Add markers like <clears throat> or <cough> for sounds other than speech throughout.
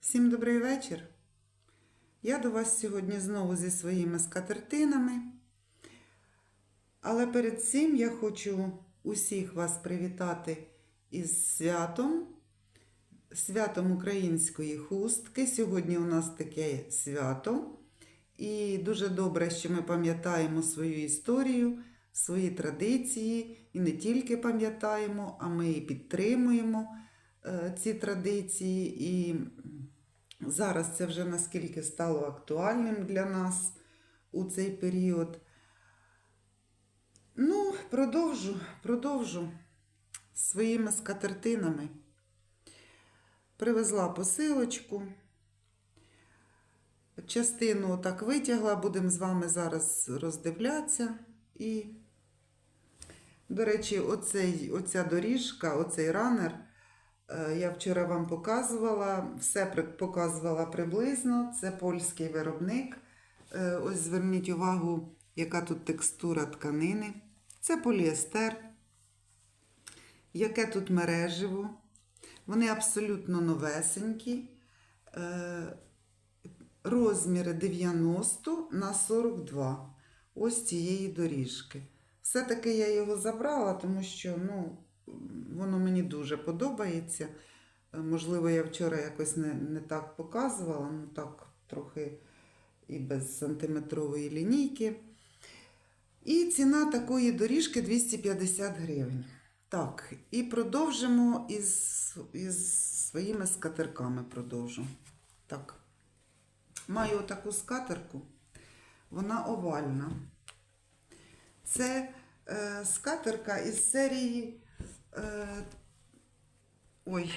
Всім добрий вечір. Я до вас сьогодні знову зі своїми скатертинами. Але перед цим я хочу усіх вас привітати із святом, святом української хустки. Сьогодні у нас таке свято. І дуже добре, що ми пам'ятаємо свою історію, свої традиції. І не тільки пам'ятаємо, а ми і підтримуємо е, ці традиції. І зараз це вже наскільки стало актуальним для нас у цей період. Ну, продовжу, продовжу своїми скатертинами. Привезла посилочку. Частину так витягла, будемо з вами зараз роздивлятися. І, до речі, оцей, оця доріжка, оцей ранер, я вчора вам показувала, все показувала приблизно. Це польський виробник. Е, Ось зверніть увагу, яка тут текстура тканини. Це поліестер. Яке тут мереживо. Вони абсолютно новесенькі. Е, розміри 90 на 42 ось цієї доріжки. Все-таки я його забрала, тому що ну, воно мені дуже подобається. Е, Можливо, я вчора якось не, не так показувала, ну так трохи і без сантиметрової лінійки. І ціна такої доріжки 250 гривень. Так, і продовжимо із, із своїми скатерками продовжу. Так. Маю таку скатерку, вона овальна. Це е, скатерка із серії. Е, ой,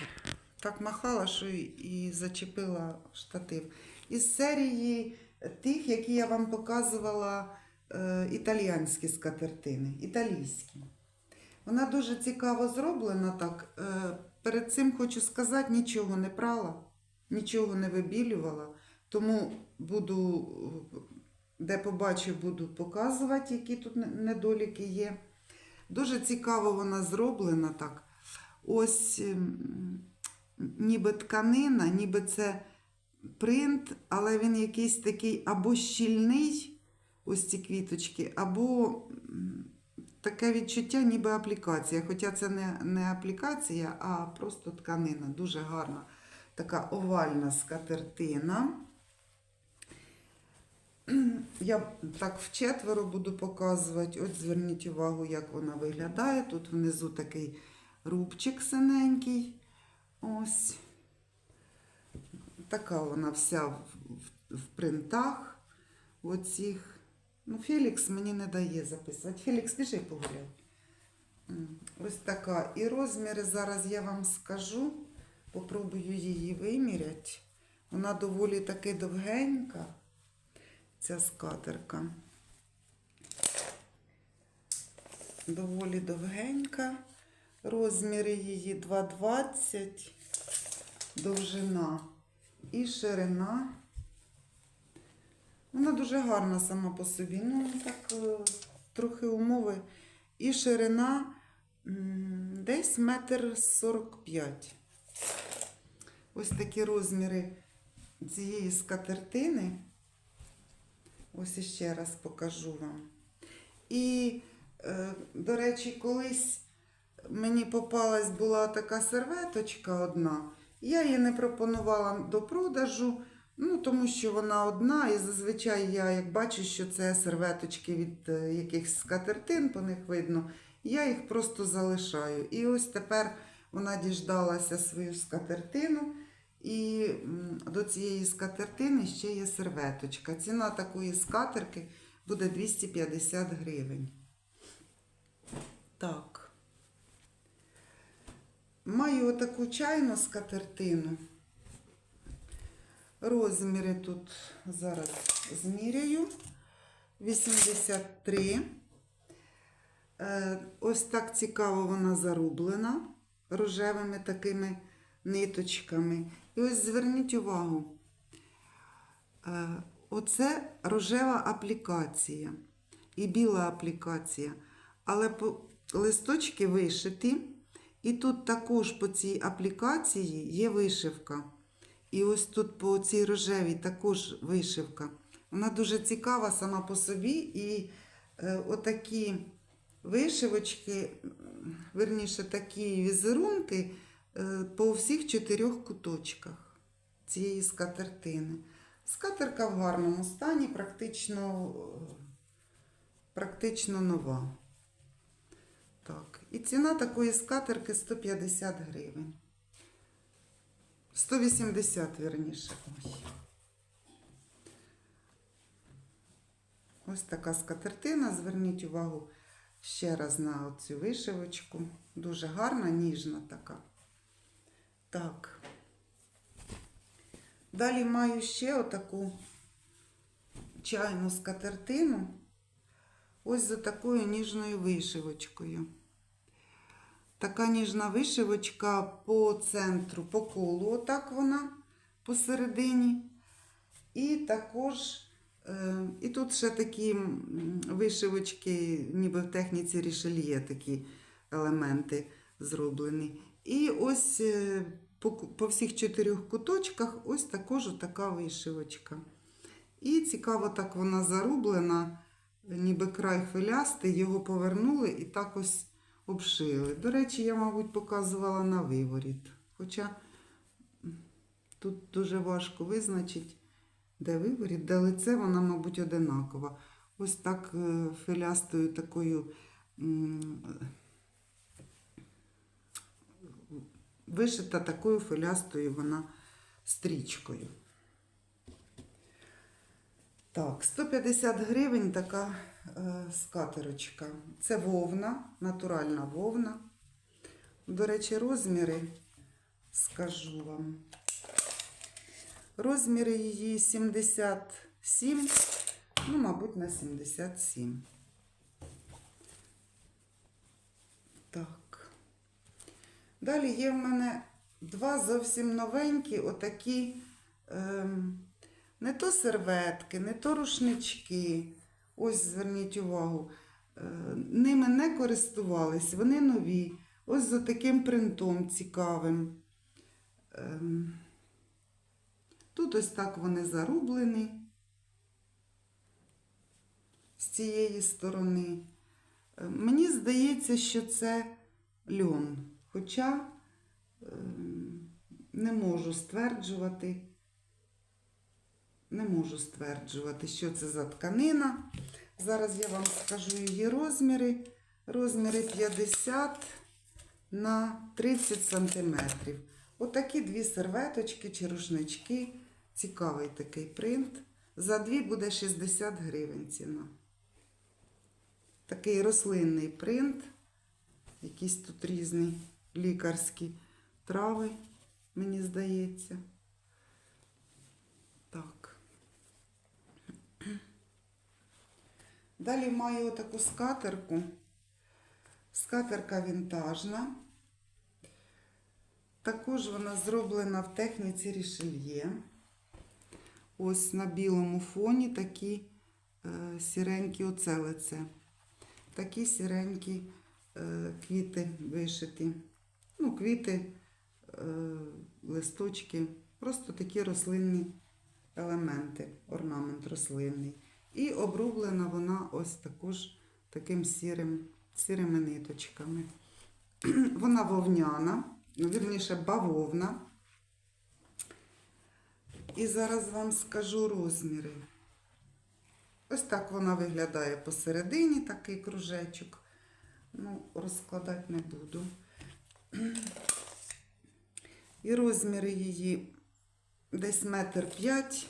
так махала, що і, зачепила штатив. Із серії тих, які я вам показувала е, італіянські скатертини, італійські. Вона дуже цікаво зроблена так. Е, перед цим хочу сказати, нічого не прала, нічого не вибілювала. Тому буду, де побачу, буду показувати, які тут недоліки є. Дуже цікаво вона зроблена так. Ось ем, ніби тканина, ніби це принт, але він якийсь такий або щільний, ось ці квіточки, або таке відчуття, ніби аплікація. Хоча це не, не аплікація, а просто тканина. Дуже гарна. Така овальна скатертина. Я так вчетверо буду показувати. От зверніть увагу, як вона виглядає. Тут внизу такий рубчик синенький. Ось. Така вона вся в, в, в принтах. Оцих. Ну, Фелікс мені не дає записувати. Фелікс, біжи погуляй. Ось така. І розміри зараз я вам скажу. Попробую її виміряти. Вона доволі таки довгенька ця скатерка. Доволі довгенька. Розміри її 2,20, довжина і ширина. Вона дуже гарна сама по собі. Ну, так е, трохи умови. І ширина десь метр 45. Ось такі розміри цієї скатертини. Ось іще раз покажу вам. І, е, до речі, колись мені попалась була така серветочка одна. Я її не пропонувала до продажу, ну, тому що вона одна, і зазвичай я, як бачу, що це серветочки від е, якихось скатертин, по них видно, я їх просто залишаю. І ось тепер вона діждалася свою скатертину. І до цієї скатертини ще є серветочка. Ціна такої скатерки буде 250 гривень. Так. Маю отаку чайну скатертину. Розміри тут зараз зміряю. 83. Е, Ось так цікаво вона зарублена рожевими такими ниточками. І ось зверніть увагу. Е, Оце рожева аплікація і біла аплікація. Але листочки вишиті. І тут також по цій аплікації є вишивка. І ось тут по цій рожевій також вишивка. Вона дуже цікава сама по собі. І е, отакі вишивочки, верніше, такі візерунки по всіх чотирьох куточках цієї скатертини. Скатерка в гарному стані, практично, е, практично нова. Так, і ціна такої скатерки 150 гривень. 180, верніше. Ось така скатертина. Зверніть увагу ще раз на цю вишивочку. Дуже гарна, ніжна така. Так. Далі маю ще отаку чайну скатертину. Ось за такою ніжною вишивочкою. Така ніжна вишивочка по центру, по колу, отак вона посередині. І також, е, і тут ще такі вишивочки, ніби в техніці рішельє такі елементи зроблені. І ось е, по, по всіх чотирьох куточках ось також така вишивочка. І цікаво, так вона зарублена, ніби край хвилястий, його повернули і так ось обшили. До речі, я, мабуть, показувала на виворіт. Хоча тут дуже важко визначити, де виворіт, де лице, вона, мабуть, одинакова. Ось так е, филястою такою м, вишита такою филястою вона стрічкою. Так, 150 гривень така е, скатерочка. Це вовна, натуральна вовна. До речі, розміри скажу вам. Розміри її 77, ну, мабуть, на 77. Так. Далі є в мене два зовсім новенькі, отакі. Ем, не то серветки, не то рушнички. Ось зверніть увагу. Е, Ними не користувались, вони нові. Ось за таким принтом цікавим. Ем, Тут ось так вони зарублені з цієї сторони. Е, Мені здається, що це льон. Хоча ем, не можу стверджувати. Не можу стверджувати, що це за тканина. Зараз я вам скажу її розміри. Розміри 50 на 30 сантиметрів. Отакі дві серветочки чи рушнички. Цікавий такий принт. За дві буде 60 гривень ціна. Такий рослинний принт. Якісь тут різні лікарські трави, мені здається. Так. Далі маю таку скатерку. Скатерка вінтажна. Також вона зроблена в техніці рішельє. Ось на білому фоні такі е, сіренькі оцелице. Такі сіренькі е, квіти вишиті. Ну, квіти, е, листочки, просто такі рослинні елементи, орнамент рослинний. І обрублена вона ось також таким сірим, сірими ниточками. <clears throat> Вона вовняна, ну, вірніше бавовна. І зараз вам скажу розміри. Ось так вона виглядає посередині, такий кружечок. Ну, розкладати не буду. І розміри її десь метр п'ять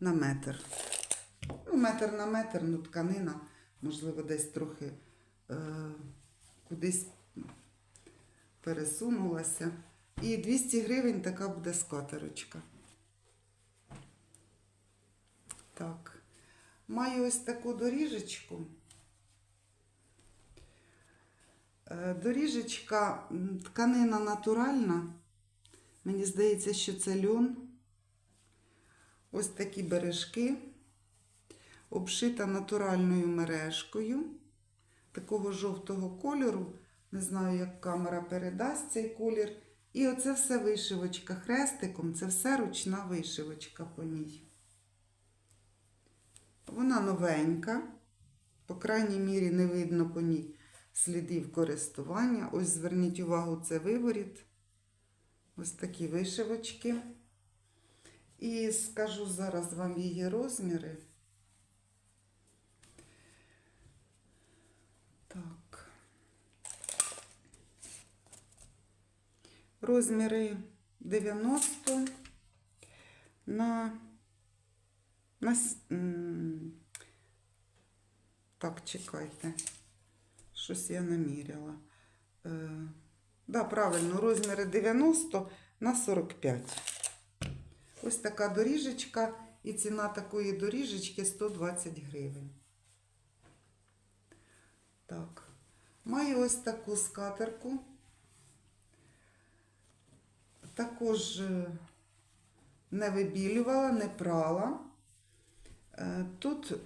на метр. Ну, метр на метр, ну тканина, можливо, десь трохи е, кудись пересунулася. І 200 гривень така буде скатерочка. Так. Маю ось таку доріжечку. Е, Доріжечка, тканина натуральна. Мені здається, що це льон. Ось такі бережки, обшита натуральною мережкою, такого жовтого кольору. Не знаю, як камера передасть цей колір. І оце все вишивочка хрестиком, це все ручна вишивочка по ній. Вона новенька, по крайній мірі не видно по ній слідів користування. Ось зверніть увагу, це виворіт. Ось такі вишивочки. І скажу зараз вам її розміри. Так. Розміри 90 на, на так, чекайте. Щось я наміряла. Е, да, правильно, розміри 90 на 45. Ось така доріжечка, і ціна такої доріжечки 120 гривень. Так. Маю ось таку скатерку. Також е, не вибілювала, не прала. Е, Тут е,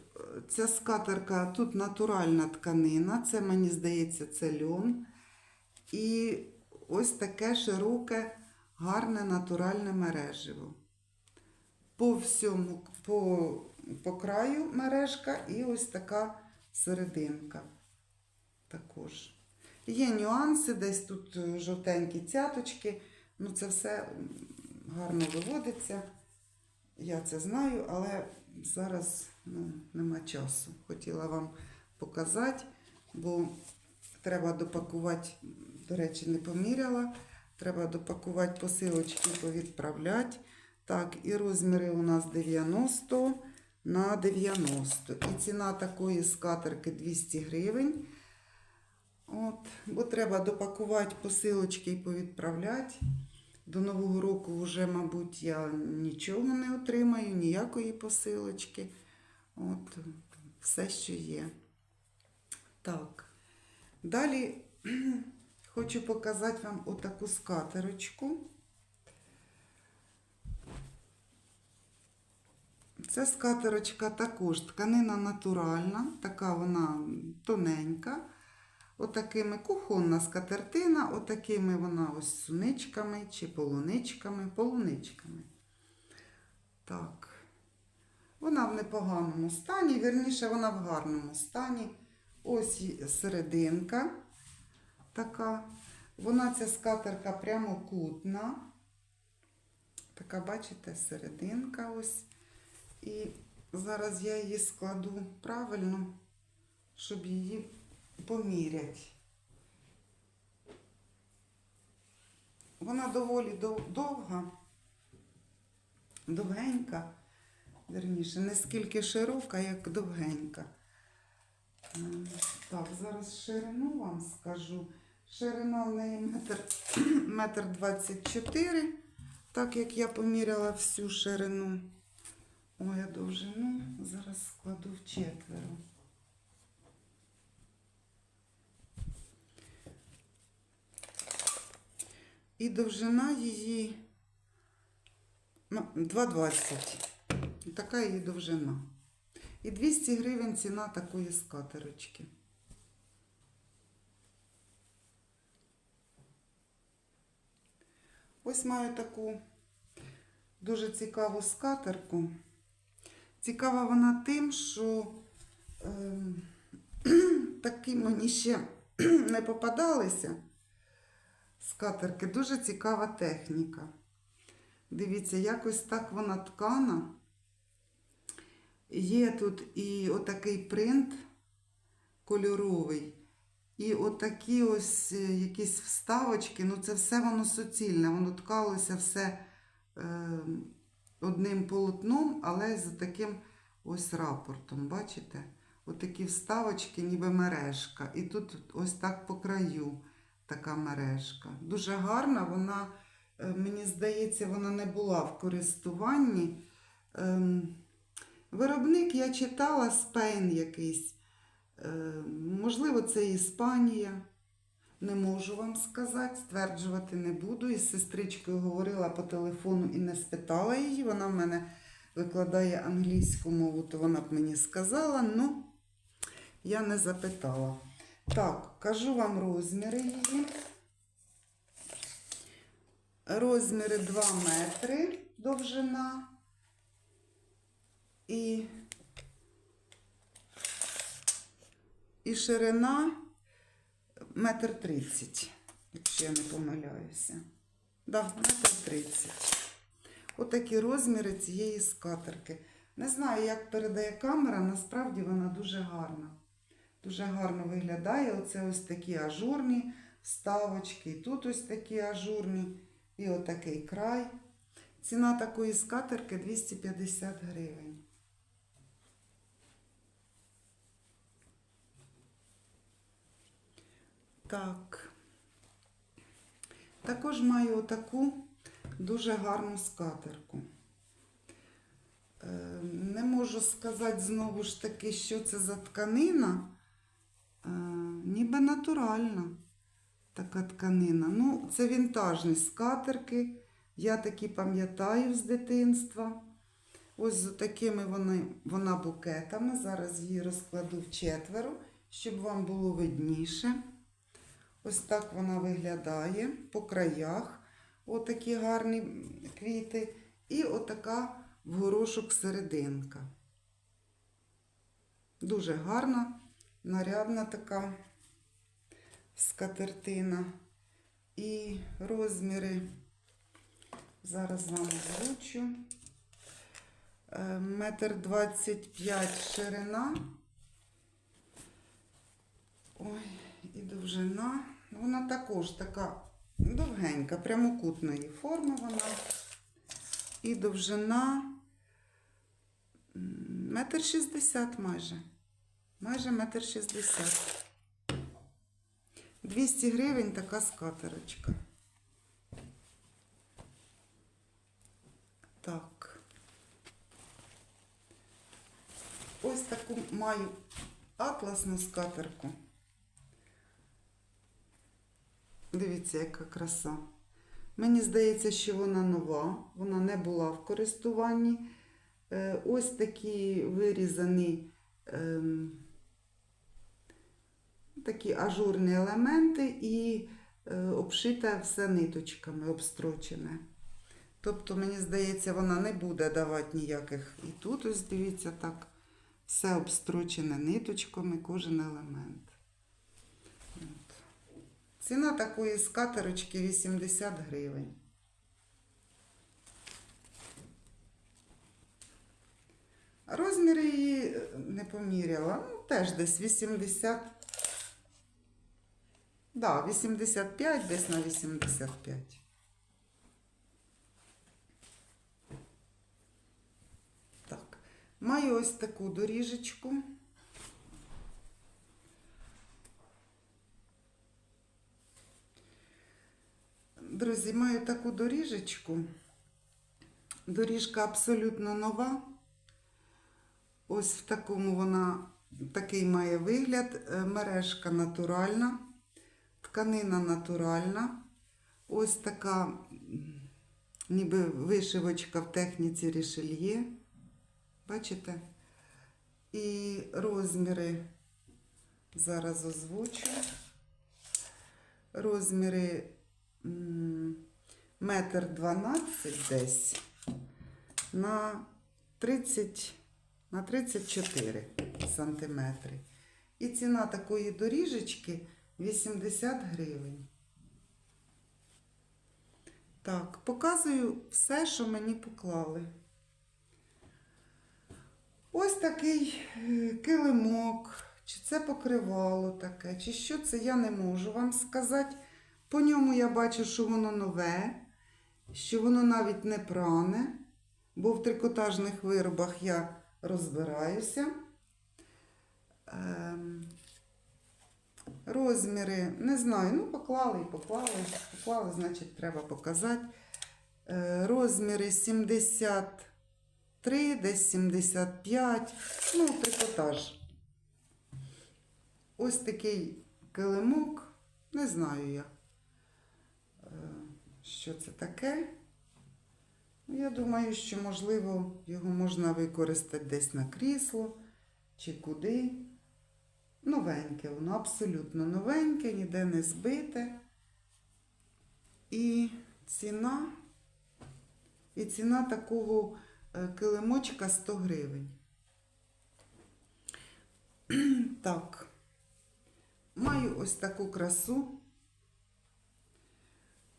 ця скатерка, тут натуральна тканина, це, мені здається, це льон. І ось таке широке, гарне натуральне мереживо. По всьому, по, по краю мережка і ось така серединка також. Є нюанси, десь тут е, жовтенькі цяточки, ну це все гарно виводиться. Я це знаю, але зараз ну, нема часу. Хотіла вам показати, бо треба допакувати, до речі, не поміряла. Треба допакувати посилочки, повідправляти. Так, і розміри у нас 90 на 90. І ціна такої скатерки 200 гривень. От, бо треба допакувати посилочки і повідправляти. До Нового року вже, мабуть, я нічого не отримаю, ніякої посилочки. От, все, що є. Так. Далі <clears throat> хочу показати вам отаку скатерочку. Це скатерочка також тканина натуральна, така вона тоненька. Отакими кухонна скатертина, отакими вона ось суничками чи полуничками, полуничками. Так. Вона в непоганому стані, вірніше, вона в гарному стані. Ось серединка така. Вона ця скатерка прямокутна. Така, бачите, серединка ось. І зараз я її складу правильно, щоб її поміряти. Вона доволі довга, довгенька, верніше, не скільки широка, як довгенька. Так, зараз ширину вам скажу. Ширина в неї метр, <clears throat> метр 24, так як я поміряла всю ширину. Ой, а довжину зараз складу в четверо. І довжина її ну, 2,20. Така її довжина. І 200 гривень ціна такої скатерочки. Ось маю таку дуже цікаву скатерку. Цікава вона тим, що ем, <clears throat> такі мені ще <clears throat> не попадалися скатерки. Дуже цікава техніка. Дивіться, якось так вона ткана. Є тут і отакий принт кольоровий, і отакі ось е, якісь вставочки. Ну, це все воно суцільне, воно ткалося все е, одним полотном, але з таким ось рапортом. Бачите? Отакі вставочки, ніби мережка. І тут ось так по краю така мережка. Дуже гарна, вона, е, мені здається, вона не була в користуванні. Ем, Виробник я читала Спейн якийсь. Е, Можливо, це Іспанія. Не можу вам сказати, стверджувати не буду. Із сестричкою говорила по телефону і не спитала її. Вона в мене викладає англійську мову, то вона б мені сказала, ну я не запитала. Так, кажу вам розміри її. Розміри 2 метри довжина і, і ширина метр тридцять, якщо я не помиляюся. Да, метр тридцять. Отакі розміри цієї скатерки. Не знаю, як передає камера, насправді вона дуже гарна. Дуже гарно виглядає. Оце ось такі ажурні вставочки. Тут ось такі ажурні. І отакий край. Ціна такої скатерки 250 гривень. Так. Також маю отаку дуже гарну скатерку. Е, Не можу сказати знову ж таки, що це за тканина. Е, Ніби натуральна така тканина. Ну, це вінтажні скатерки. Я такі пам'ятаю з дитинства. Ось з такими вони, вона букетами. Зараз її розкладу в четверо, щоб вам було видніше. Ось так вона виглядає по краях. Отакі гарні квіти. І отака в горошок серединка. Дуже гарна, нарядна така скатертина. І розміри, зараз вам озвучу. Е, Метр двадцять п'ять ширина. Ой, і довжина. Вона також така довгенька, прямокутної форми вона. І довжина метр шістдесят майже. Майже метр шістдесят. 200 гривень така скатерочка. Так. Ось таку маю атласну скатерку. Дивіться, яка краса. Мені здається, що вона нова, вона не була в користуванні. Е, Ось такі вирізані ем, такі ажурні елементи і е, обшите все ниточками, обстрочене. Тобто, мені здається, вона не буде давати ніяких. І тут, ось дивіться, так, все обстрочене ниточками, кожен елемент. От. Ціна такої скатерочки 80 гривень. Розміри її е, не поміряла. Ну, теж десь 80. Да, 85, десь на 85. Так. Маю ось таку доріжечку. Друзі, маю таку доріжечку. Доріжка абсолютно нова. Ось в такому вона такий має вигляд. Е, Мережка натуральна, тканина натуральна. Ось така ніби вишивочка в техніці рішельє. Бачите? І розміри зараз озвучу. Розміри метр дванадцять десь на 30 на 34 сантиметри. І ціна такої доріжечки 80 гривень. Так, показую все, що мені поклали. Ось такий е, килимок, чи це покривало таке, чи що це, я не можу вам сказати. По ньому я бачу, що воно нове, що воно навіть не пране, бо в трикотажних виробах я розбираюся. Ем, розміри, не знаю, ну поклали і поклали. Поклали, значить, треба показати. Е, розміри 73, десь 75, ну, трикотаж. Ось такий килимок, не знаю я, е, що це таке. Я думаю, що, можливо, його можна використати десь на крісло чи куди. Новеньке, воно абсолютно новеньке, ніде не збите. І ціна. І ціна такого е, килимочка 100 гривень. <clears throat> Так. Маю ось таку красу.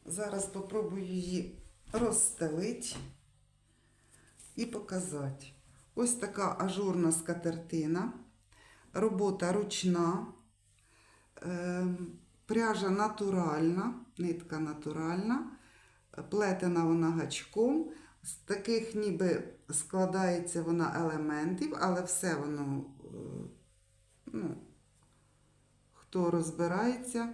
Зараз попробую її розстелити і показати. Ось така ажурна скатертина, робота ручна, ем, пряжа натуральна, нитка натуральна, плетена вона гачком. З таких ніби складається вона елементів, але все воно, е, ну, хто розбирається,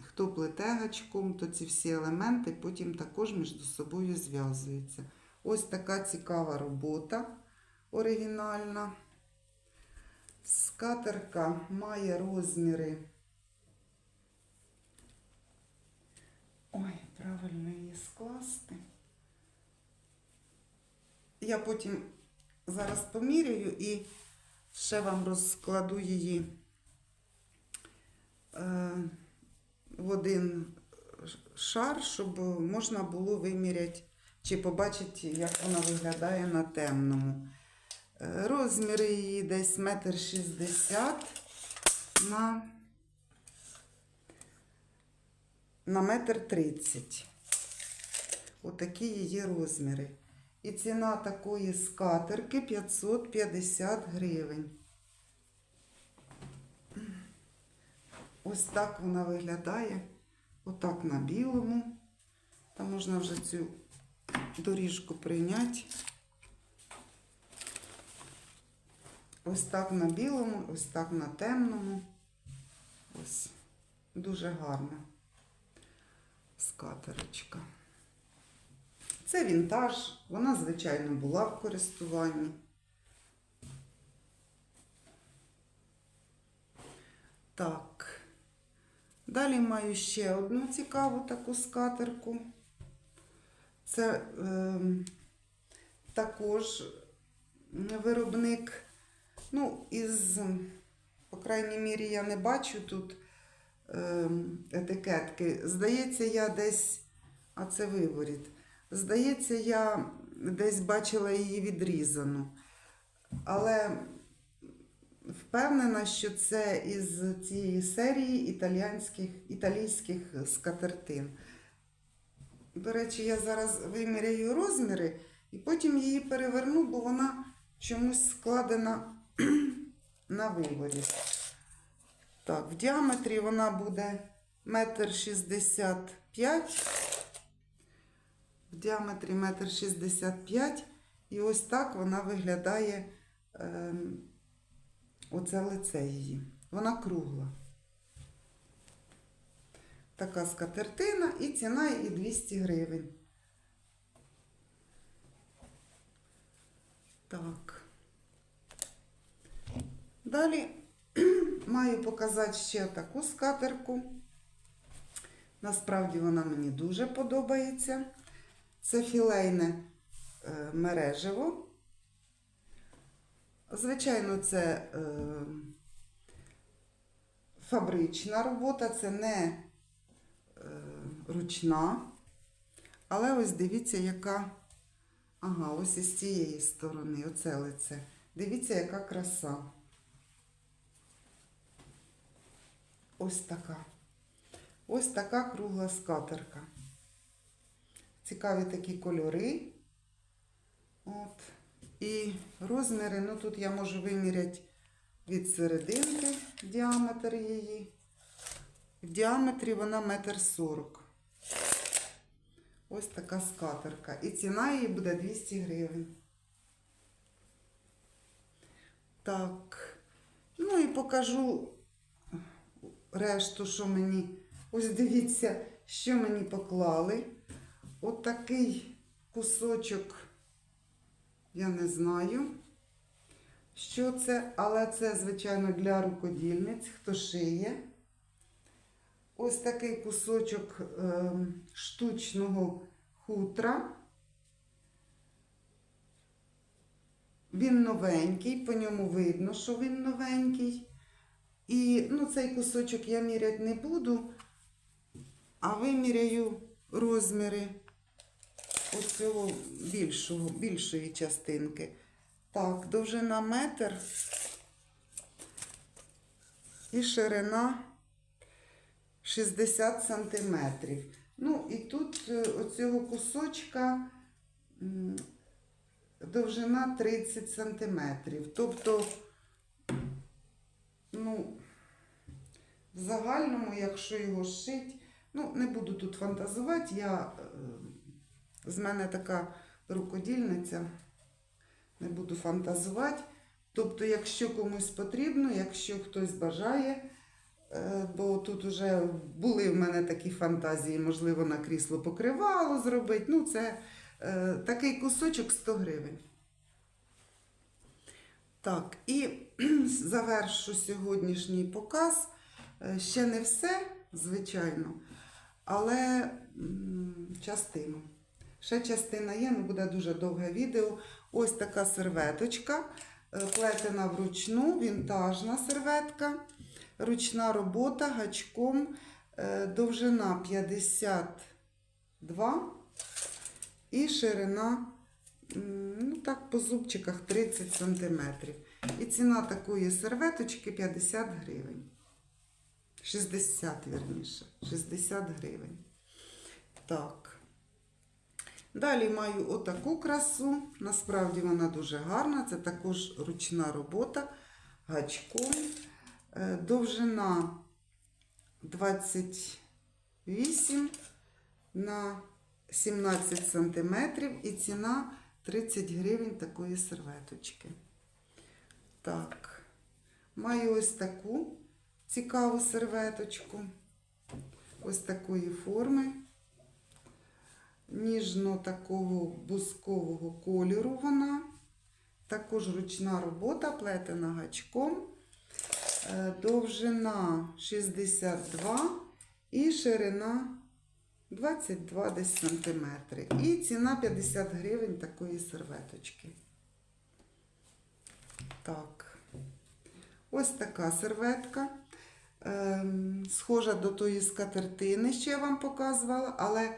хто плете гачком, то ці всі елементи потім також між собою зв'язуються. Ось така цікава робота оригінальна. Скатерка має розміри. Ой, правильно її скласти. Я потім зараз поміряю і ще вам розкладу її е, в один шар, щоб можна було виміряти чи побачити, як вона виглядає на темному. Розміри її десь метр шістдесят на, на метр тридцять. Отакі її розміри. І ціна такої скатерки 550 гривень. Ось так вона виглядає. Отак на білому. Там можна вже цю доріжку прийняти. Ось так на білому, ось так на темному. Ось дуже гарна скатерочка. Це вінтаж, вона, звичайно, була в користуванні. Так. Далі маю ще одну цікаву таку скатерку. Це е, також виробник, ну, із, по крайній мірі, я не бачу тут е, етикетки. Здається, я десь, а це виворіт. Здається, я десь бачила її відрізану. Але впевнена, що це із цієї серії італійських, італійських скатертин. До речі, я зараз виміряю розміри і потім її переверну, бо вона чомусь складена <clears throat> на виворі. Так, в діаметрі вона буде метр шістдесят п'ять. В діаметрі метр шістдесят п'ять. І ось так вона виглядає е, оце лице її. Вона кругла. Така скатертина і ціна її 200 гривень. Так. Далі <clears throat> маю показати ще таку скатерку. Насправді вона мені дуже подобається. Це філейне е, мережево. Звичайно, це е, фабрична робота, це не е, ручна. Але ось дивіться, яка. Ага, ось із цієї сторони, оце лице. Дивіться, яка краса. Ось така. Ось така кругла скатерка. Цікаві такі кольори. От. І розміри, ну тут я можу виміряти від серединки діаметр її. В діаметрі вона метр сорок. Ось така скатерка. І ціна її буде 200 гривень. Так. Ну і покажу решту, що мені. Ось дивіться, що мені поклали. Отакий кусочок, я не знаю, що це, але це, звичайно, для рукодільниць, хто шиє. Ось такий кусочок е, штучного хутра. Він новенький, по ньому видно, що він новенький. І ну, цей кусочок я міряти не буду. А виміряю розміри оцього більшого, більшої частинки. Так, довжина метр і ширина 60 сантиметрів. Ну, і тут е, оцього кусочка довжина 30 сантиметрів. Тобто, ну, в загальному, якщо його шить, ну, не буду тут фантазувати, я, е, з мене така рукодільниця, не буду фантазувати. Тобто, якщо комусь потрібно, якщо хтось бажає, е, бо тут вже були в мене такі фантазії, можливо, на крісло покривало зробити. Ну, це е, такий кусочок 100 гривень. Так, і <clears throat> завершу сьогоднішній показ. Е, Ще не все, звичайно, але частину. Ще частина є, ну буде дуже довге відео. Ось така серветочка, е, плетена вручну, вінтажна серветка, ручна робота гачком, е, довжина 52 і ширина, ну так, по зубчиках 30 см. І ціна такої серветочки 50 гривень. 60, вірніше. 60 гривень. Так. Далі маю отаку красу. Насправді вона дуже гарна. Це також ручна робота гачком. Е, Довжина 28 на 17 см і ціна 30 гривень такої серветочки. Так, маю ось таку цікаву серветочку. Ось такої форми. Ніжно такого бускового кольору вона. Також ручна робота, плетена гачком. Е, Довжина 62 і ширина 22 десь сантиметри. І ціна 50 гривень такої серветочки. Так. Ось така серветка. Ем, схожа до тої скатертини, що я вам показувала, але е,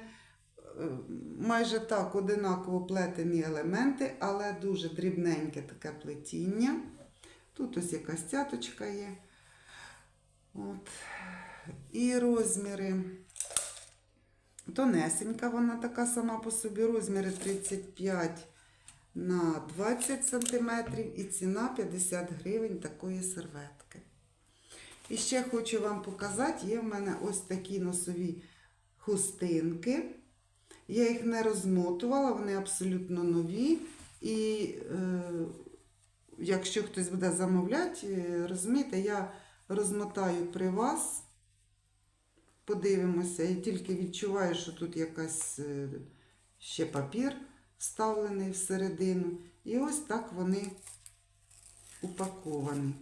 майже так одинаково плетені елементи, але дуже дрібненьке таке плетіння. Тут ось якась цяточка є. От. І розміри. Тонесенька вона така сама по собі, розміри 35 на 20 см і ціна 50 гривень такої серветки. І ще хочу вам показати, є в мене ось такі носові хустинки. Я їх не розмотувала, вони абсолютно нові. І е, якщо хтось буде замовляти, е, розумієте, я розмотаю при вас. Подивимося, я тільки відчуваю, що тут якась е, ще папір вставлений всередину. І ось так вони упаковані.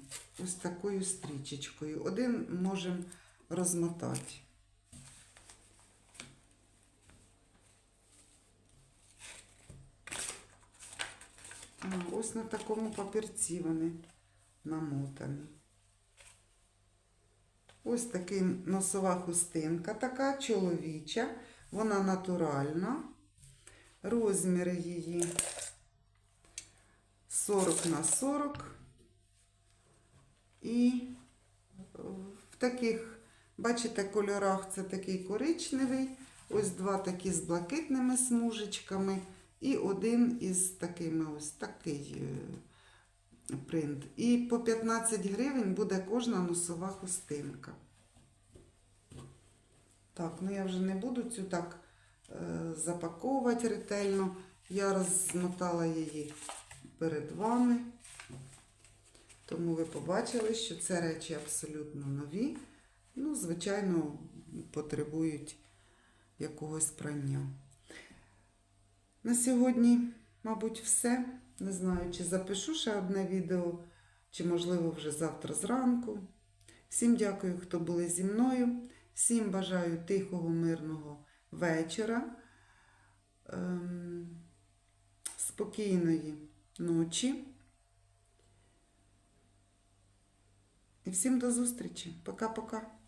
Ось такою стрічечкою. Один можемо розмотати. Ось на такому папірці вони намотані. Ось така носова хустинка, така чоловіча, вона натуральна. Розміри її 40 на 40. І в таких, бачите, кольорах це такий коричневий, ось два такі з блакитними смужечками, і один із такими ось такий е, принт. І по 15 гривень буде кожна носова хустинка. Так, ну я вже не буду цю так запаковувати ретельно. Я розмотала її перед вами. Тому ви побачили, що це речі абсолютно нові. Ну, звичайно, потребують якогось прання. На сьогодні, мабуть, все. Не знаю, чи запишу ще одне відео, чи, можливо, вже завтра зранку. Всім дякую, хто були зі мною. Всім бажаю тихого, мирного вечора, ем, спокійної ночі. І всім до зустрічі. Пока-пока.